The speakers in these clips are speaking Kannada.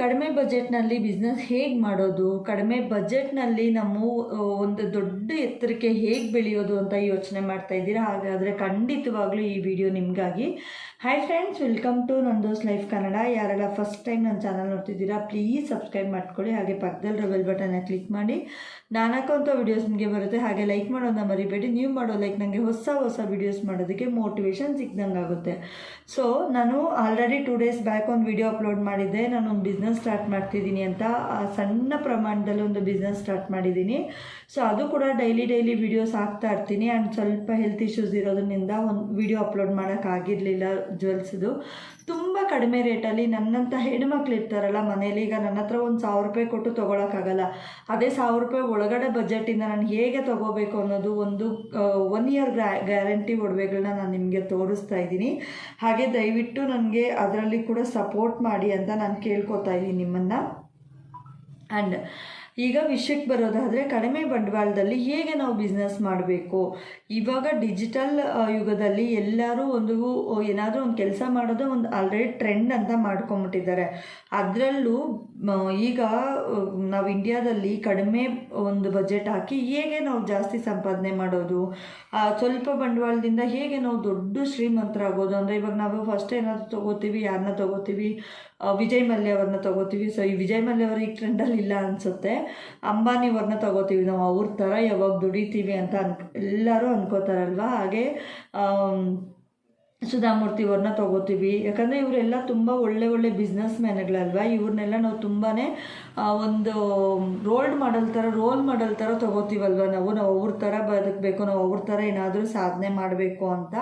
ಕಡಿಮೆ ಬಜೆಟ್ನಲ್ಲಿ ಬಿಸ್ನೆಸ್ ಹೇಗೆ ಮಾಡೋದು? ಕಡಿಮೆ ಬಜೆಟ್ನಲ್ಲಿ ನಮ್ಮ ಒಂದು ದೊಡ್ಡ ಎತ್ತರಕ್ಕೆ ಹೇಗೆ ಬೆಳೆಯೋದು ಅಂತ ಯೋಚನೆ ಮಾಡ್ತಾ ಇದ್ದೀರಾ? ಹಾಗಾದರೆ ಖಂಡಿತವಾಗ್ಲೂ ಈ ವಿಡಿಯೋ ನಿಮಗಾಗಿ. ಹಾಯ್ ಫ್ರೆಂಡ್ಸ್ ವೆಲ್ಕಮ್ ಟು ನನ್ನ ದೋಸ್ ಲೈಫ್ ಕನ್ನಡ ಯಾರೆಲ್ಲ ಫಸ್ಟ್ ಟೈಮ್ ನನ್ನ ಚಾನಲ್ ನೋಡ್ತಿದ್ದೀರಾ ಪ್ಲೀಸ್ ಸಬ್ಸ್ಕ್ರೈಬ್ ಮಾಡ್ಕೊಳ್ಳಿ. ಹಾಗೆ ಪಕ್ಕದಲ್ಲಿ ಬೆಲ್ ಬಟನ್ನ ಕ್ಲಿಕ್ ಮಾಡಿ. ನಾನು ಹಾಕೋಂಥ ವೀಡಿಯೋಸ್ ನಿಮಗೆ ಬರುತ್ತೆ. ಹಾಗೆ ಲೈಕ್ ಮಾಡೋದನ್ನ ಮರಿಬೇಡಿ. ನೀವು ಮಾಡೋ ಲೈಕ್ ನನಗೆ ಹೊಸ ಹೊಸ ವಿಡಿಯೋಸ್ ಮಾಡೋದಕ್ಕೆ ಮೋಟಿವೇಶನ್ ಸಿಕ್ದಂಗೆ ಆಗುತ್ತೆ ಸೊ ನಾನು ಆಲ್ರೆಡಿ ಟೂ ಡೇಸ್ ಬ್ಯಾಕ್ ಒಂದು ವಿಡಿಯೋ ಅಪ್ಲೋಡ್ ಮಾಡಿದ್ದೆ. ನಾನು ಒಂದು ಬಿಸ್ನೆಸ್ ಸ್ಟಾರ್ಟ್ ಮಾಡ್ತಿದ್ದೀನಿ ಅಂತ ಸಣ್ಣ ಪ್ರಮಾಣದಲ್ಲಿ ಒಂದು ಬಿಸ್ನೆಸ್ ಸ್ಟಾರ್ಟ್ ಮಾಡಿದ್ದೀನಿ. ಸೊ ಅದು ಕೂಡ ಡೈಲಿ ಡೈಲಿ ವಿಡಿಯೋಸ್ ಹಾಕ್ತಾ ಇರ್ತೀನಿ. ಆ್ಯಂಡ್ ಸ್ವಲ್ಪ ಹೆಲ್ತ್ ಇಶ್ಯೂಸ್ ಇರೋದ್ರಿಂದ ಒಂದು ವಿಡಿಯೋ ಅಪ್ಲೋಡ್ ಮಾಡೋಕ್ಕಾಗಿರಲಿಲ್ಲ ಜ್ಯುವೆಲ್ಸ್ದು ತುಂಬ ಕಡಿಮೆ ರೇಟಲ್ಲಿ ನನ್ನಂಥ ಹೆಣ್ಮಕ್ಳು ಇರ್ತಾರಲ್ಲ ಮನೇಲಿ, ಈಗ ನನ್ನ ಹತ್ರ ಒಂದು ಸಾವಿರ ರೂಪಾಯಿ ಕೊಟ್ಟು ತೊಗೊಳಕ್ಕಾಗಲ್ಲ ಅದೇ ಸಾವಿರ ರೂಪಾಯಿ ಒಳಗಡೆ ಬಜೆಟಿಂದ ನಾನು ಹೇಗೆ ತೊಗೋಬೇಕು ಅನ್ನೋದು ಒಂದು ಒನ್ ಇಯರ್ ಗ್ಯಾರಂಟಿ ಒಡವೆಗಳನ್ನ ನಾನು ನಿಮಗೆ ತೋರಿಸ್ತಾ ಇದ್ದೀನಿ. ಹಾಗೆ ದಯವಿಟ್ಟು ನನಗೆ ಅದರಲ್ಲಿ ಕೂಡ ಸಪೋರ್ಟ್ ಮಾಡಿ ಅಂತ ನಾನು ಕೇಳ್ಕೊತಾ ಇದ್ದೀನಿ ನಿಮ್ಮನ್ನು. ಆ್ಯಂಡ್ ಈಗ ವಿಷಯಕ್ಕೆ ಬರೋದಾದರೆ ಕಡಿಮೆ ಬಂಡವಾಳದಲ್ಲಿ ಹೇಗೆ ನಾವು ಬಿಸ್ನೆಸ್ ಮಾಡಬೇಕು? ಇವಾಗ ಡಿಜಿಟಲ್ ಯುಗದಲ್ಲಿ ಎಲ್ಲರೂ ಒಂದು ಏನಾದರೂ ಒಂದು ಕೆಲಸ ಮಾಡೋದು ಒಂದು ಆಲ್ರೆಡಿ ಟ್ರೆಂಡ್ ಅಂತ ಮಾಡ್ಕೊಂಬಿಟ್ಟಿದ್ದಾರೆ. ಅದರಲ್ಲೂ ಈಗ ನಾವು ಇಂಡಿಯಾದಲ್ಲಿ ಕಡಿಮೆ ಒಂದು ಬಜೆಟ್ ಹಾಕಿ ಹೇಗೆ ನಾವು ಜಾಸ್ತಿ ಸಂಪಾದನೆ ಮಾಡೋದು? ಸ್ವಲ್ಪ ಬಂಡವಾಳದಿಂದ ಹೇಗೆ ನಾವು ದೊಡ್ಡ ಶ್ರೀಮಂತರಾಗೋದು? ಅಂದರೆ ಇವಾಗ ನಾವು ಫಸ್ಟ್ ಏನಾದರೂ ತೊಗೋತೀವಿ ಯಾರನ್ನ ತೊಗೋತೀವಿ? ವಿಜಯ್ ಮಲ್ಯ ಅವ್ರನ್ನ ತಗೋತೀವಿ. ಸೊ ಈ ವಿಜಯ್ ಮಲ್ಯ ಅವರು ಈಗ ಟ್ರೆಂಡಲ್ಲಿ ಇಲ್ಲ ಅನಿಸುತ್ತೆ. ಅಂಬಾನಿ ಅವ್ರನ್ನ ತಗೋತೀವಿ ನಾವು, ಅವ್ರ ಥರ ಯಾವಾಗ ದುಡಿತೀವಿ ಅಂತ ಅನ್ ಎಲ್ಲರೂ ಅನ್ಕೋತಾರಲ್ವ? ಹಾಗೆ ಸುಧಾಮೂರ್ತಿ ಅವ್ರನ್ನ ತೊಗೋತೀವಿ. ಯಾಕಂದರೆ ಇವರೆಲ್ಲ ತುಂಬ ಒಳ್ಳೆ ಒಳ್ಳೆ ಬಿಸ್ನೆಸ್ ಮ್ಯಾನ್ಗಳಲ್ವಾ ಇವ್ರನ್ನೆಲ್ಲ ನಾವು ತುಂಬಾ ಒಂದು ರೋಲ್ಡ್ ಮಾಡಲ್ ಥರ ರೋಲ್ ಮಾಡಲ್ ಥರ ತೊಗೋತೀವಲ್ವ ನಾವು? ನಾವು ಅವ್ರ ಥರ ಬದುಕಬೇಕು, ನಾವು ಅವ್ರ ಥರ ಏನಾದರೂ ಸಾಧನೆ ಮಾಡಬೇಕು ಅಂತ.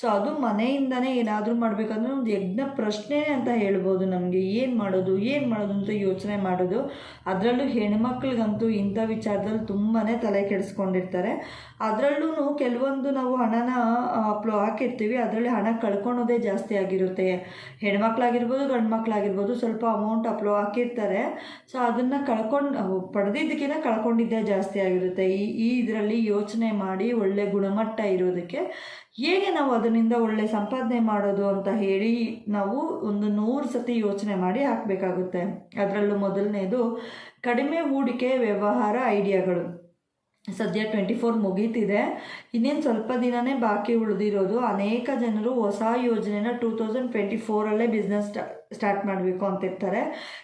ಸೊ ಅದು ಮನೆಯಿಂದನೇ ಏನಾದರೂ ಮಾಡಬೇಕಂದ್ರೆ ಒಂದು ಯಜ್ಞ ಪ್ರಶ್ನೆ ಅಂತ ಹೇಳ್ಬೋದು ನಮಗೆ. ಏನು ಮಾಡೋದು ಏನು ಮಾಡೋದು ಅಂತ ಯೋಚನೆ ಮಾಡೋದು. ಅದರಲ್ಲೂ ಹೆಣ್ಮಕ್ಳಿಗಂತೂ ಇಂಥ ವಿಚಾರದಲ್ಲಿ ತುಂಬಾ ತಲೆ ಕೆಡಿಸ್ಕೊಂಡಿರ್ತಾರೆ. ಅದರಲ್ಲೂ ಕೆಲವೊಂದು ನಾವು ಹಣನ ಹಾಕಿರ್ತೀವಿ. ಅದರಲ್ಲಿ ಹಣ ಕಳ್ಕೊಳೋದೇ ಜಾಸ್ತಿ ಆಗಿರುತ್ತೆ. ಹೆಣ್ಮಕ್ಳಾಗಿರ್ಬೋದು ಗಂಡು ಮಕ್ಕಳಾಗಿರ್ಬೋದು ಸ್ವಲ್ಪ ಅಮೌಂಟ್ ಅಪ್ಲೋ ಹಾಕಿರ್ತಾರೆ. ಸೊ ಅದನ್ನು ಕಳ್ಕೊಂಡು ಪಡೆದಿದ್ದಕ್ಕಿಂತ ಕಳ್ಕೊಂಡಿದ್ದೇ ಜಾಸ್ತಿ ಆಗಿರುತ್ತೆ. ಈ ಈ ಇದರಲ್ಲಿ ಯೋಚನೆ ಮಾಡಿ ಒಳ್ಳೆ ಗುಣಮಟ್ಟ ಇರೋದಕ್ಕೆ ಹೇಗೆ ನಾವು ಅದರಿಂದ ಒಳ್ಳೆ ಸಂಪಾದನೆ ಮಾಡೋದು ಅಂತ ಹೇಳಿ ನಾವು ಒಂದು ನೂರು ಸತಿ ಯೋಚನೆ ಮಾಡಿ ಹಾಕಬೇಕಾಗುತ್ತೆ. ಅದರಲ್ಲೂ ಮೊದಲನೇದು ಕಡಿಮೆ ಹೂಡಿಕೆ ವ್ಯವಹಾರ ಐಡಿಯಾಗಳು. ಸದ್ಯ ಟ್ವೆಂಟಿ ಫೋರ್ ಮುಗೀತಿದೆ. ಇನ್ನೇನು ಸ್ವಲ್ಪ ದಿನನೇ ಬಾಕಿ ಉಳಿದಿರೋದು. ಅನೇಕ ಜನರು ಹೊಸ ಯೋಜನೆನ ಟೂ ತೌಸಂಡ್ ಟ್ವೆಂಟಿ ಫೋರಲ್ಲೇ ಬಿಸ್ನೆಸ್ ಸ್ಟಾರ್ಟ್ ಮಾಡಬೇಕು ಅಂತಿರ್ತಾರೆ.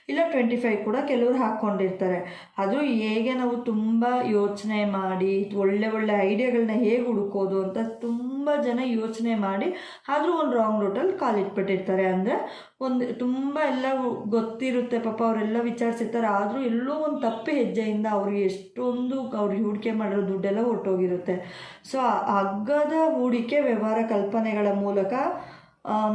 ಇಲ್ಲ ಟ್ವೆಂಟಿ ಫೈವ್ ಕೂಡ ಕೆಲವರು ಹಾಕ್ಕೊಂಡಿರ್ತಾರೆ. ಅದು ಹೇಗೆ ನಾವು ತುಂಬ ಯೋಚನೆ ಮಾಡಿ, ಒಳ್ಳೆ ಒಳ್ಳೆ ಐಡಿಯಾಗಳನ್ನ ಹೇಗೆ ಹುಡುಕೋದು ಅಂತ ತುಂಬ ಜನ ಯೋಚನೆ ಮಾಡಿ ಆದರೂ ಒಂದು ರಾಂಗ್ ರೂಟಲ್ಲಿ ಕಾಲಿಟ್ಬಿಟ್ಟಿರ್ತಾರೆ ಅಂದರೆ ಒಂದು ತುಂಬ ಎಲ್ಲ ಗೊತ್ತಿರುತ್ತೆ, ಪಾಪ ಅವರೆಲ್ಲ ವಿಚಾರಿಸಿರ್ತಾರೆ, ಆದರೂ ಎಲ್ಲೋ ಒಂದು ತಪ್ಪು ಹೆಜ್ಜೆಯಿಂದ ಅವ್ರಿಗೆ ಎಷ್ಟೊಂದು ಅವ್ರಿಗೆ ಹೂಡಿಕೆ ಮಾಡಿರೋ ದುಡ್ಡೆಲ್ಲ ಹೊರಟೋಗಿರುತ್ತೆ. ಸೊ ಅಗ್ಗದ ಹೂಡಿಕೆ ವ್ಯವಹಾರ ಕಲ್ಪನೆಗಳ ಮೂಲಕ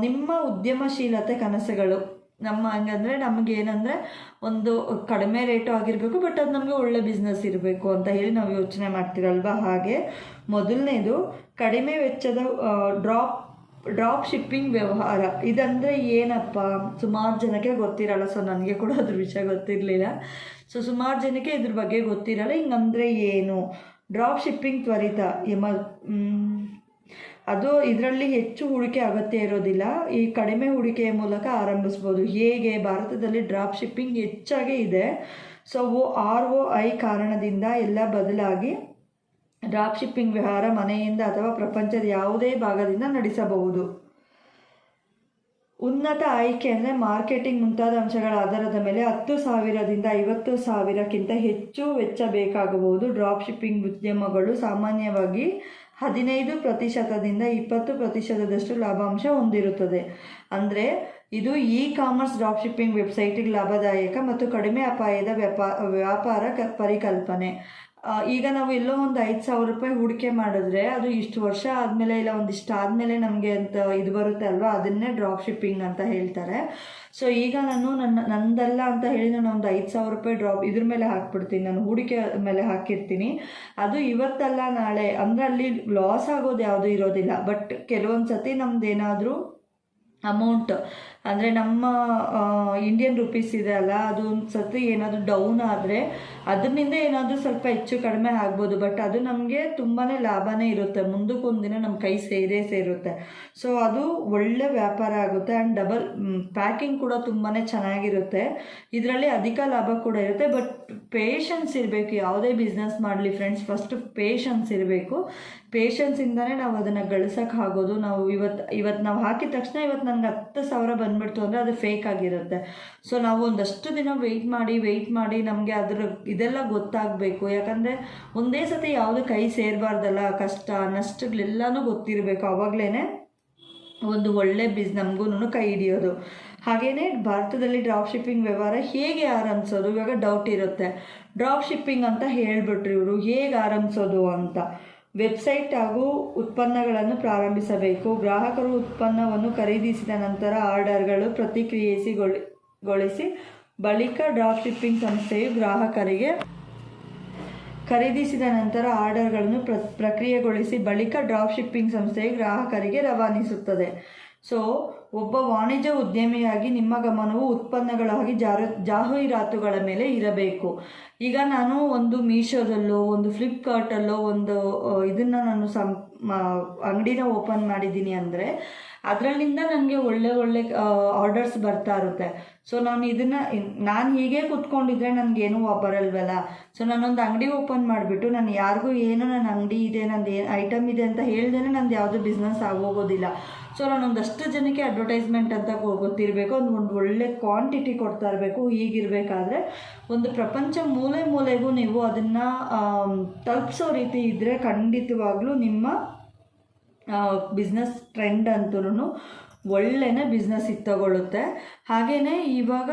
ನಿಮ್ಮ ಉದ್ಯಮಶೀಲತೆ ಕನಸುಗಳು ನಮ್ಮ ಹಂಗಂದರೆ ಏನಂದ್ರೆ ಒಂದು ಕಡಿಮೆ ರೇಟು ಆಗಿರಬೇಕು ಬಟ್ ಅದು ನಮಗೆ ಒಳ್ಳೆ ಬಿಸ್ನೆಸ್ ಇರಬೇಕು ಅಂತ ಹೇಳಿ ನಾವು ಯೋಚನೆ ಮಾಡ್ತೀರಲ್ವ? ಹಾಗೆ ಮೊದಲನೇದು ಕಡಿಮೆ ವೆಚ್ಚದ ಡ್ರಾಪ್ ಡ್ರಾಪ್ ಶಿಪ್ಪಿಂಗ್ ವ್ಯವಹಾರ. ಇದಂದರೆ ಏನಪ್ಪ? ಸುಮಾರು ಜನಕ್ಕೆ ಗೊತ್ತಿರಲ್ಲ ಸೊ ನನಗೆ ಕೂಡ ಅದ್ರ ವಿಷಯ ಗೊತ್ತಿರಲಿಲ್ಲ. ಸೊ ಸುಮಾರು ಜನಕ್ಕೆ ಇದ್ರ ಬಗ್ಗೆ ಗೊತ್ತಿರಲ್ಲ, ಹಿಂಗಂದರೆ ಏನು? ಡ್ರಾಪ್ ಶಿಪ್ಪಿಂಗ್ ತ್ವರಿತ ಎಮ ಅದು ಇದರಲ್ಲಿ ಹೆಚ್ಚು ಹೂಡಿಕೆ ಅಗತ್ಯ ಇರೋದಿಲ್ಲ. ಈ ಕಡಿಮೆ ಹೂಡಿಕೆಯ ಮೂಲಕ ಆರಂಭಿಸ್ಬೋದು. ಹೇಗೆ? ಭಾರತದಲ್ಲಿ ಡ್ರಾಪ್ ಶಿಪ್ಪಿಂಗ್ ಹೆಚ್ಚಾಗೇ ಇದೆ. ಸೊ ಆರ್ ಒ ಐ ಕಾರಣದಿಂದ ಎಲ್ಲ ಬದಲಾಗಿ ಡ್ರಾಪ್ ಶಿಪ್ಪಿಂಗ್ ವ್ಯವಹಾರ ಮನೆಯಿಂದ ಅಥವಾ ಪ್ರಪಂಚದ ಯಾವುದೇ ಭಾಗದಿಂದ ನಡೆಸಬಹುದು. ಉನ್ನತ ಆಯ್ಕೆ ಅಂದರೆ ಮಾರ್ಕೆಟಿಂಗ್ ಮುಂತಾದ ಅಂಶಗಳ ಆಧಾರದ ಮೇಲೆ ಹತ್ತು ಸಾವಿರದಿಂದ ಐವತ್ತು ಸಾವಿರಕ್ಕಿಂತ ಹೆಚ್ಚು ವೆಚ್ಚ ಬೇಕಾಗಬಹುದು. ಡ್ರಾಪ್ ಶಿಪ್ಪಿಂಗ್ ಉದ್ಯಮಗಳು ಸಾಮಾನ್ಯವಾಗಿ ಹದಿನೈದು ಪ್ರತಿಶತದಿಂದ ಇಪ್ಪತ್ತು ಪ್ರತಿಶತದಷ್ಟು ಲಾಭಾಂಶ ಹೊಂದಿರುತ್ತದೆ. ಅಂದರೆ ಇದು ಇ ಕಾಮರ್ಸ್ ಡ್ರಾಪ್ ಶಿಪ್ಪಿಂಗ್ ವೆಬ್ಸೈಟಿಗೆ ಲಾಭದಾಯಕ ಮತ್ತು ಕಡಿಮೆ ಅಪಾಯದ ವ್ಯಾಪಾ ವ್ಯಾಪಾರ ಪರಿಕಲ್ಪನೆ. ಈಗ ನಾವು ಎಲ್ಲೋ ಒಂದು ಐದು ಸಾವಿರ ರೂಪಾಯಿ ಹೂಡಿಕೆ ಮಾಡಿದ್ರೆ ಅದು ಇಷ್ಟು ವರ್ಷ ಆದಮೇಲೆ ಇಲ್ಲ ಒಂದಿಷ್ಟು ಆದಮೇಲೆ ನಮಗೆ ಅಂತ ಇದು ಬರುತ್ತೆ ಅಲ್ವಾ? ಅದನ್ನೇ ಡ್ರಾಪ್ ಶಿಪ್ಪಿಂಗ್ ಅಂತ ಹೇಳ್ತಾರೆ. ಸೊ ಈಗ ನಾನು ನನ್ನ, ನಂದಲ್ಲ ಅಂತ ಹೇಳಿ ನಾನು ಒಂದು ಐದು ಸಾವಿರ ರೂಪಾಯಿ ಡ್ರಾಪ್ ಇದ್ರ ಮೇಲೆ ಹಾಕ್ಬಿಡ್ತೀನಿ. ನಾನು ಹೂಡಿಕೆ ಮೇಲೆ ಹಾಕಿರ್ತೀನಿ. ಅದು ಇವತ್ತಲ್ಲ, ನಾಳೆ. ಅಂದರೆ ಅಲ್ಲಿ ಲಾಸ್ ಆಗೋದು ಯಾವುದೂ ಇರೋದಿಲ್ಲ. ಬಟ್ ಕೆಲವೊಂದು ಸತಿ ನಮ್ದು ಏನಾದರೂ ಅಮೌಂಟ್ ಅಂದರೆ ನಮ್ಮ ಇಂಡಿಯನ್ ರುಪೀಸ್ ಇದೆ ಅಲ್ಲ ಅದು ಒಂದು ಸತಿ ಏನಾದರೂ ಡೌನ್ ಆದರೆ ಅದರಿಂದ ಏನಾದರೂ ಸ್ವಲ್ಪ ಹೆಚ್ಚು ಕಡಿಮೆ ಆಗ್ಬೋದು ಬಟ್ ಅದು ನಮಗೆ ತುಂಬಾ ಲಾಭನೇ ಇರುತ್ತೆ. ಮುಂದಕ್ಕೊಂದು ದಿನ ನಮ್ಮ ಕೈ ಸೇರೇ ಸೇರುತ್ತೆ. ಸೊ ಅದು ಒಳ್ಳೆ ವ್ಯಾಪಾರ ಆಗುತ್ತೆ ಆ್ಯಂಡ್ ಡಬಲ್ ಪ್ಯಾಕಿಂಗ್ ಕೂಡ ತುಂಬಾ ಚೆನ್ನಾಗಿರುತ್ತೆ. ಇದರಲ್ಲಿ ಅಧಿಕ ಲಾಭ ಕೂಡ ಇರುತ್ತೆ ಬಟ್ ಪೇಷನ್ಸ್ ಇರಬೇಕು. ಯಾವುದೇ ಬಿಸ್ನೆಸ್ ಮಾಡಲಿ ಫ್ರೆಂಡ್ಸ್ ಫಸ್ಟ್ ಪೇಷನ್ಸ್ ಇರಬೇಕು. ಪೇಷನ್ಸಿಂದನೇ ನಾವು ಅದನ್ನು ಗಳಿಸೋಕ್ಕಾಗೋದು ನಾವು ಇವತ್ತು ಇವತ್ತು ನಾವು ಹಾಕಿದ ತಕ್ಷಣ ಇವತ್ತು ನನಗೆ ಹತ್ತು ಸಾವಿರ ಬಂದ್ಬಿಡ್ತು ಅಂದರೆ ಅದು ಫೇಕ್ ಆಗಿರುತ್ತೆ. ಸೊ ನಾವು ಒಂದಷ್ಟು ದಿನ ವೆಯ್ಟ್ ಮಾಡಿ ವೆಯ್ಟ್ ಮಾಡಿ ನಮಗೆ ಅದರ ಇದೆಲ್ಲ ಗೊತ್ತಾಗಬೇಕು. ಯಾಕಂದರೆ ಒಂದೇ ಸತಿ ಯಾವುದು ಕೈ ಸೇರಬಾರ್ದಲ್ಲ, ಕಷ್ಟ, ನಷ್ಟಗಳೆಲ್ಲನೂ ಗೊತ್ತಿರಬೇಕು. ಆವಾಗಲೇ ಒಂದು ಒಳ್ಳೆ ಬಿಸ್ ನಮಗೂ ಕೈ ಹಿಡಿಯೋದು. ಹಾಗೆಯೇ ಭಾರತದಲ್ಲಿ ಡ್ರಾಪ್ ಶಿಪ್ಪಿಂಗ್ ವ್ಯವಹಾರ ಹೇಗೆ ಆರಂಭಿಸೋದು? ಇವಾಗ ಡೌಟ್ ಇರುತ್ತೆ. ಡ್ರಾಪ್ ಶಿಪ್ಪಿಂಗ್ ಅಂತ ಹೇಳಿಬಿಟ್ರು ಇವರು. ಹೇಗೆ ಆರಂಭಿಸೋದು ಅಂತ? ವೆಬ್ಸೈಟ್ ಹಾಗೂ ಉತ್ಪನ್ನಗಳನ್ನು ಪ್ರಾರಂಭಿಸಬೇಕು. ಗ್ರಾಹಕರು ಉತ್ಪನ್ನವನ್ನು ಖರೀದಿಸಿದ ನಂತರ ಆರ್ಡರ್ಗಳು ಪ್ರತಿಕ್ರಿಯಿಸಿಗೊಳಿಸಿ ಗೊಳಿಸಿ ಬಳಿಕ ಡ್ರಾಪ್ ಶಿಪ್ಪಿಂಗ್ ಸಂಸ್ಥೆಯು ಗ್ರಾಹಕರಿಗೆ ಖರೀದಿಸಿದ ನಂತರ ಆರ್ಡರ್ಗಳನ್ನು ಪ್ರ, ಪ್ರಕ್ರಿಯೆಗೊಳಿಸಿ, ಬಳಿಕ ಡ್ರಾಪ್ ಶಿಪ್ಪಿಂಗ್ ಸಂಸ್ಥೆಯು ಗ್ರಾಹಕರಿಗೆ ರವಾನಿಸುತ್ತದೆ. ಸೊ ಒಬ್ಬ ವಾಣಿಜ್ಯ ಉದ್ಯಮಿಯಾಗಿ ನಿಮ್ಮ ಗಮನವು ಉತ್ಪನ್ನಗಳಾಗಿ ಜಾರ, ಜಾಹೀರಾತುಗಳ ಮೇಲೆ ಇರಬೇಕು. ಈಗ ನಾನು ಒಂದು ಮೀಶೋದಲ್ಲೋ, ಒಂದು ಫ್ಲಿಪ್ಕಾರ್ಟಲ್ಲೋ ಒಂದು ಇದನ್ನು ನಾನು ಸಂ ಅಂಗಡಿನ ಓಪನ್ ಮಾಡಿದ್ದೀನಿ ಅಂದರೆ ಅದರಲ್ಲಿಂದ ನನಗೆ ಒಳ್ಳೆ ಒಳ್ಳೆ ಆರ್ಡರ್ಸ್ ಬರ್ತಾ ಇರುತ್ತೆ. ಸೊ ನಾನು ಇದನ್ನು, ನಾನು ಹೀಗೆ ಕುತ್ಕೊಂಡಿದ್ರೆ ನನಗೇನು ಬರಲ್ವಲ್ಲ ಸೊ ನಾನೊಂದು ಅಂಗಡಿ ಓಪನ್ ಮಾಡಿಬಿಟ್ಟು ನಾನು ಯಾರಿಗೂ ಏನು, ನನ್ನ ಅಂಗಡಿ ಇದೆ, ನಂದು ಏನು ಐಟಮ್ ಇದೆ ಅಂತ ಹೇಳ್ದೇನೆ ನಂದು ಯಾವುದೂ ಬಿಸ್ನೆಸ್ ಆಗೋಗೋದಿಲ್ಲ. ಸೊ ನಾನೊಂದಷ್ಟು ಜನಕ್ಕೆ ಅಡ್ವರ್ಟೈಸ್ಮೆಂಟ್ ಅಂತ ಗೊತ್ತಿರಬೇಕು. ಒಂದು ಒಂದು ಒಳ್ಳೆ ಕ್ವಾಂಟಿಟಿ ಕೊಡ್ತಾ ಇರಬೇಕು. ಹೀಗಿರಬೇಕಾದ್ರೆ ಒಂದು ಪ್ರಪಂಚ ಮೂಲೆ ಮೂಲೆಗೂ ನೀವು ಅದನ್ನು ತಲುಪಿಸೋ ರೀತಿ ಇದ್ದರೆ ಖಂಡಿತವಾಗ್ಲೂ ನಿಮ್ಮ ಬಿಸ್ನೆಸ್ ಟ್ರೆಂಡ್ ಅಂತೂ ಒಳ್ಳೆಯ ಬಿಸ್ನೆಸ್ ಇತ್ತು ತಗೊಳ್ಳುತ್ತೆ. ಹಾಗೆಯೇ ಇವಾಗ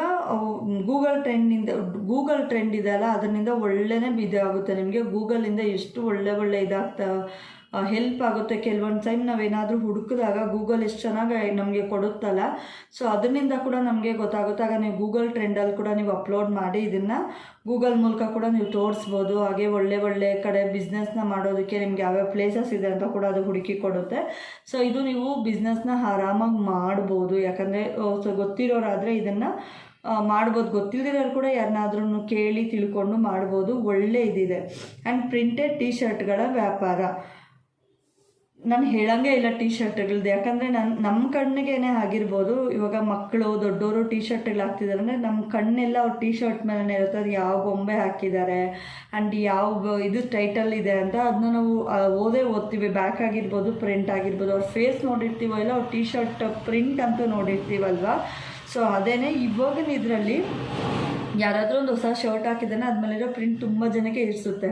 ಗೂಗಲ್ ಟ್ರೆಂಡಿಂದ ಗೂಗಲ್ ಟ್ರೆಂಡ್ ಇದೆಯಲ್ಲ ಅದರಿಂದ ಒಳ್ಳೆಯ ಇದಾಗುತ್ತೆ ನಿಮಗೆ ಗೂಗಲಿಂದ ಎಷ್ಟು ಒಳ್ಳೆ ಒಳ್ಳೆ ಇದಾಗ್ತಾ ಹೆಲ್ಪ್ ಆಗುತ್ತೆ. ಕೆಲವೊಂದು ಟೈಮ್ ನಾವೇನಾದರೂ ಹುಡುಕಿದಾಗ ಗೂಗಲ್ ಎಷ್ಟು ಚೆನ್ನಾಗಿ ನಮಗೆ ಕೊಡುತ್ತಲ್ಲ. ಸೊ ಅದರಿಂದ ಕೂಡ ನಮಗೆ ಗೊತ್ತಾಗುತ್ತೆ. ಆಗ ನೀವು ಗೂಗಲ್ ಟ್ರೆಂಡಲ್ಲಿ ಕೂಡ ನೀವು ಅಪ್ಲೋಡ್ ಮಾಡಿ ಇದನ್ನು ಗೂಗಲ್ ಮೂಲಕ ಕೂಡ ನೀವು ತೋರಿಸ್ಬೋದು. ಹಾಗೆ ಒಳ್ಳೆ ಒಳ್ಳೆ ಕಡೆ ಬಿಸ್ನೆಸ್ನ ಮಾಡೋದಕ್ಕೆ ನಿಮ್ಗೆ ಯಾವ್ಯಾವ ಪ್ಲೇಸಸ್ ಇದೆ ಅಂತ ಕೂಡ ಅದು ಹುಡುಕಿ ಕೊಡುತ್ತೆ. ಸೊ ಇದು ನೀವು ಬಿಸ್ನೆಸ್ನ ಆರಾಮಾಗಿ ಮಾಡ್ಬೋದು. ಯಾಕಂದರೆ ಸೊ ಗೊತ್ತಿರೋರಾದರೆ ಇದನ್ನು ಮಾಡ್ಬೋದು. ಗೊತ್ತಿಲ್ಲದಿರೋರು ಕೂಡ ಯಾರನ್ನಾದ್ರೂ ಕೇಳಿ ತಿಳ್ಕೊಂಡು ಮಾಡ್ಬೋದು. ಒಳ್ಳೆ ಇದಿದೆ. ಆ್ಯಂಡ್ ಪ್ರಿಂಟೆಡ್ ಟೀ ಶರ್ಟ್ಗಳ ವ್ಯಾಪಾರ. ನಾನು ಹೇಳಂಗೆ ಇಲ್ಲ ಟೀ ಶರ್ಟ್ಗಳದ್ದು ಯಾಕಂದರೆ ನನ್ನ ನಮ್ಮ ಕಣ್ಣಿಗೇನೆ ಆಗಿರ್ಬೋದು, ಇವಾಗ ಮಕ್ಕಳು ದೊಡ್ಡವರು ಟೀ ಶರ್ಟ್ಗಳು ಹಾಕ್ತಿದ್ದಾರೆ ಅಂದರೆ ನಮ್ಮ ಕಣ್ಣೆಲ್ಲ ಅವ್ರ ಟೀ ಶರ್ಟ್ ಮೇಲೆ ಇರುತ್ತೆ. ಅದು ಯಾವ ಗೊಂಬೆ ಹಾಕಿದ್ದಾರೆ ಆ್ಯಂಡ್ ಯಾವ ಇದು ಟೈಟಲ್ ಇದೆ ಅಂತ ಅದನ್ನ ನಾವು ಓದೇ ಓದ್ತೀವಿ. ಬ್ಯಾಕ್ ಆಗಿರ್ಬೋದು ಪ್ರಿಂಟ್ ಆಗಿರ್ಬೋದು. ಅವ್ರ ಫೇಸ್ ನೋಡಿರ್ತೀವೋ ಇಲ್ಲ, ಅವ್ರ ಟೀ ಶರ್ಟ್ ಪ್ರಿಂಟ್ ಅಂತೂ ನೋಡಿರ್ತೀವಲ್ವಾ? ಸೊ ಅದೇನೆ ಇವಾಗಿನ ಇದರಲ್ಲಿ ಯಾರಾದರೂ ಒಂದು ಹೊಸ ಶರ್ಟ್ ಹಾಕಿದ್ದಾನೆ, ಅದ್ಮೇಲಿರೋ ಪ್ರಿಂಟ್ ತುಂಬ ಜನಕ್ಕೆ ಇರಿಸುತ್ತೆ.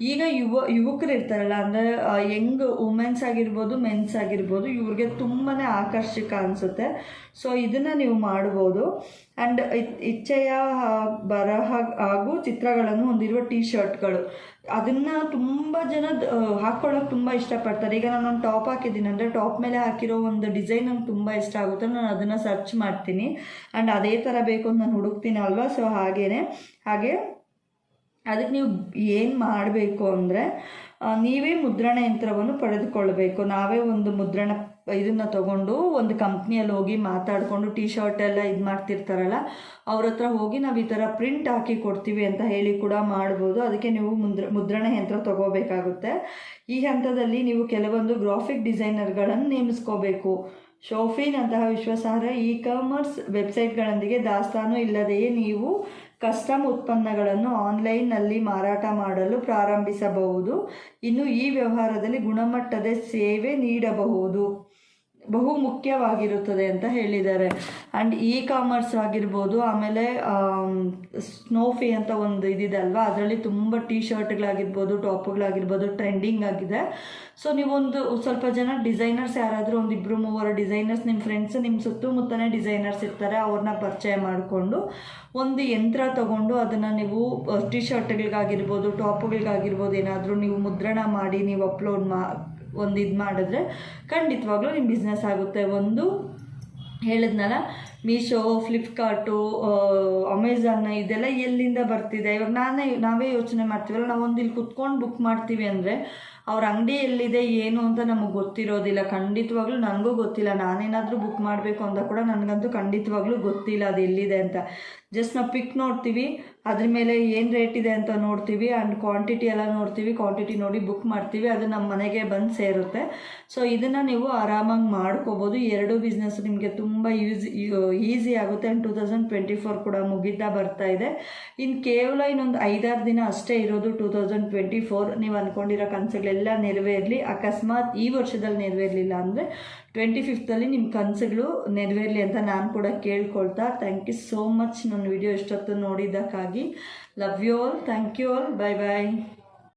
ಈಗ ಯುವ, ಯುವಕರು ಇರ್ತಾರಲ್ಲ, ಅಂದರೆ ಯಂಗ್ ವುಮೆನ್ಸ್ ಆಗಿರ್ಬೋದು ಮೆನ್ಸ್ ಆಗಿರ್ಬೋದು, ಇವ್ರಿಗೆ ತುಂಬಾ ಆಕರ್ಷಕ ಅನಿಸುತ್ತೆ. ಸೊ ಇದನ್ನು ನೀವು ಮಾಡ್ಬೋದು. ಆ್ಯಂಡ್ ಇಚ್ಛೆಯ ಬರಹ ಹಾಗೂ ಚಿತ್ರಗಳನ್ನು ಹೊಂದಿರುವ ಟೀ ಶರ್ಟ್ಗಳು ಅದನ್ನು ತುಂಬ ಜನ ಹಾಕ್ಕೊಳ್ಳೋಕೆ ತುಂಬ ಇಷ್ಟಪಡ್ತಾರೆ. ಈಗ ನಾನು ಒಂದು ಟಾಪ್ ಹಾಕಿದ್ದೀನಿ. ಅಂದರೆ ಟಾಪ್ ಮೇಲೆ ಹಾಕಿರೋ ಒಂದು ಡಿಸೈನ್ ನಂಗೆ ತುಂಬ ಇಷ್ಟ ಆಗುತ್ತೆ. ನಾನು ಅದನ್ನು ಸರ್ಚ್ ಮಾಡ್ತೀನಿ. ಆ್ಯಂಡ್ ಅದೇ ಥರ ಬೇಕು ಅಂತ ನಾನು ಹುಡುಕ್ತೀನಿ ಅಲ್ವಾ? ಸೊ ಹಾಗೇ ಹಾಗೆ ಅದಕ್ಕೆ ನೀವು ಏನು ಮಾಡಬೇಕು ಅಂದರೆ ನೀವೇ ಮುದ್ರಣ ಯಂತ್ರವನ್ನು ಪಡೆದುಕೊಳ್ಬೇಕು ನಾವೇ ಒಂದು ಮುದ್ರಣ ಇದನ್ನು ತಗೊಂಡು ಒಂದು ಕಂಪ್ನಿಯಲ್ಲಿ ಹೋಗಿ ಮಾತಾಡಿಕೊಂಡು ಟೀ ಶರ್ಟ್ ಎಲ್ಲ ಇದು ಮಾಡ್ತಿರ್ತಾರಲ್ಲ, ಅವ್ರ ಹತ್ರ ಹೋಗಿ ನಾವು ಈ ಥರ ಪ್ರಿಂಟ್ ಹಾಕಿ ಕೊಡ್ತೀವಿ ಅಂತ ಹೇಳಿ ಕೂಡ ಮಾಡ್ಬೋದು. ಅದಕ್ಕೆ ನೀವು ಮುದ್ರ, ಮುದ್ರಣ ಯಂತ್ರ ತಗೋಬೇಕಾಗುತ್ತೆ. ಈ ಹಂತದಲ್ಲಿ ನೀವು ಕೆಲವೊಂದು ಗ್ರಾಫಿಕ್ ಡಿಸೈನರ್ಗಳನ್ನು ನೇಮಿಸ್ಕೋಬೇಕು. ಶೋಫಿನ್ ಅಂತಹ ವಿಶ್ವಾಸಾರ್ಹ ಇ ಕಾಮರ್ಸ್ ವೆಬ್ಸೈಟ್ಗಳೊಂದಿಗೆ ದಾಸ್ತಾನು ಇಲ್ಲದೆಯೇ ನೀವು ಕಸ್ಟಮ್ ಉತ್ಪನ್ನಗಳನ್ನು ಆನ್ಲೈನ್ನಲ್ಲಿ ಮಾರಾಟ ಮಾಡಲು ಪ್ರಾರಂಭಿಸಬಹುದು. ಇನ್ನು ಈ ವ್ಯವಹಾರದಲ್ಲಿ ಗುಣಮಟ್ಟದ ಸೇವೆ ನೀಡಬಹುದು. ಬಹು ಮುಖ್ಯವಾಗಿರುತ್ತದೆ ಅಂತ ಹೇಳಿದ್ದಾರೆ. ಆ್ಯಂಡ್ ಇ ಕಾಮರ್ಸ್ ಆಗಿರ್ಬೋದು, ಆಮೇಲೆ ಸ್ನೋಫಿ ಅಂತ ಒಂದು ಇದಿದೆ ಅಲ್ವಾ? ಅದರಲ್ಲಿ ತುಂಬ ಟೀ ಶರ್ಟ್ಗಳಾಗಿರ್ಬೋದು ಟಾಪ್ಗಳಾಗಿರ್ಬೋದು ಟ್ರೆಂಡಿಂಗ್ ಆಗಿದೆ. ಸೊ ನೀವೊಂದು ಸ್ವಲ್ಪ ಜನ ಡಿಸೈನರ್ಸ್ ಯಾರಾದರೂ ಒಂದು ಇಬ್ಬರು ಮೂವರು ಡಿಸೈನರ್ಸ್ ನಿಮ್ಮ ಫ್ರೆಂಡ್ಸ್ ನಿಮ್ಮ ಸುತ್ತಮುತ್ತನೇ ಡಿಸೈನರ್ಸ್ ಇರ್ತಾರೆ, ಅವ್ರನ್ನ ಪರಿಚಯ ಮಾಡಿಕೊಂಡು, ಒಂದು ಯಂತ್ರ ತಗೊಂಡು ಅದನ್ನು ನೀವು ಟಿ ಶರ್ಟ್ಗಳಿಗಾಗಿರ್ಬೋದು ಟಾಪ್ಗಳಿಗಾಗಿರ್ಬೋದು ಏನಾದರೂ ನೀವು ಮುದ್ರಣ ಮಾಡಿ, ನೀವು ಅಪ್ಲೋಡ್ ಮಾ ಒಂದು ಇದು ಮಾಡಿದ್ರೆ ಖಂಡಿತವಾಗ್ಲೂ ನಿಮ್ಮ ಬಿಸ್ನೆಸ್ ಆಗುತ್ತೆ. ಒಂದು ಹೇಳಿದ್ನಲ್ಲ ಮೀಶೋ ಫ್ಲಿಪ್ಕಾರ್ಟು ಅಮೆಝಾನ್ ಇದೆಲ್ಲ ಎಲ್ಲಿಂದ ಬರ್ತಿದೆ? ಇವಾಗ ನಾನೇ, ನಾವೇ ಯೋಚನೆ ಮಾಡ್ತೀವಲ್ಲ ನಾವೊಂದು ಇಲ್ಲಿ ಕುತ್ಕೊಂಡು ಬುಕ್ ಮಾಡ್ತೀವಿ ಅಂದರೆ ಅವ್ರ ಅಂಗಡಿ ಎಲ್ಲಿದೆ, ಏನು ಅಂತ ನಮಗೆ ಗೊತ್ತಿರೋದಿಲ್ಲ. ಖಂಡಿತವಾಗ್ಲೂ ನನಗೂ ಗೊತ್ತಿಲ್ಲ. ನಾನೇನಾದರೂ ಬುಕ್ ಮಾಡಬೇಕು ಅಂತ ಕೂಡ ನನಗಂತೂ ಖಂಡಿತವಾಗ್ಲೂ ಗೊತ್ತಿಲ್ಲ ಅದು ಎಲ್ಲಿದೆ ಅಂತ. ಜಸ್ಟ್ ನಾವು ಪಿಕ್ ನೋಡ್ತೀವಿ. ಅದ್ರ ಮೇಲೆ ಏನು ರೇಟ್ ಇದೆ ಅಂತ ನೋಡ್ತೀವಿ ಆ್ಯಂಡ್ ಕ್ವಾಂಟಿಟಿ ಎಲ್ಲ ನೋಡ್ತೀವಿ ಕ್ವಾಂಟಿಟಿ ನೋಡಿ ಬುಕ್ ಮಾಡ್ತೀವಿ, ಅದು ನಮ್ಮ ಮನೆಗೆ ಬಂದು ಸೇರುತ್ತೆ. ಸೊ ಇದನ್ನು ನೀವು ಆರಾಮಾಗಿ ಮಾಡ್ಕೋಬೋದು. ಎರಡು ಬಿಸ್ನೆಸ್ ನಿಮಗೆ ತುಂಬ ಯೂಸ್ ಈಸಿ ಆಗುತ್ತೆ and two thousand twenty four ಕೂಡ ಮುಗಿದಾ ಬರ್ತಾ ಇದೆ. ಇನ್ನು ಕೇವಲ ಇನ್ನೊಂದು ಐದಾರು ದಿನ ಅಷ್ಟೇ ಇರೋದು ಟೂ ತೌಸಂಡ್ ಟ್ವೆಂಟಿ ಫೋರ್ ನೀವು ಅಂದ್ಕೊಂಡಿರೋ ಕನಸುಗಳೆಲ್ಲ ನೆರವೇರಲಿ. ಅಕಸ್ಮಾತ್ ಈ ವರ್ಷದಲ್ಲಿ ನೆರವೇರಲಿಲ್ಲ ಅಂದರೆ ಟ್ವೆಂಟಿ ಫಿಫ್ತಲ್ಲಿ ನಿಮ್ಮ ಕನಸುಗಳು ನೆರವೇರಲಿ ಅಂತ ನಾನು ಕೂಡ ಕೇಳ್ಕೊಳ್ತಾ. ಥ್ಯಾಂಕ್ ಯು ಸೋ ಮಚ್ ನನ್ನ ವಿಡಿಯೋ ಇಷ್ಟೊತ್ತು ನೋಡಿದ್ದಕ್ಕಾಗಿ. love you all thank you all bye bye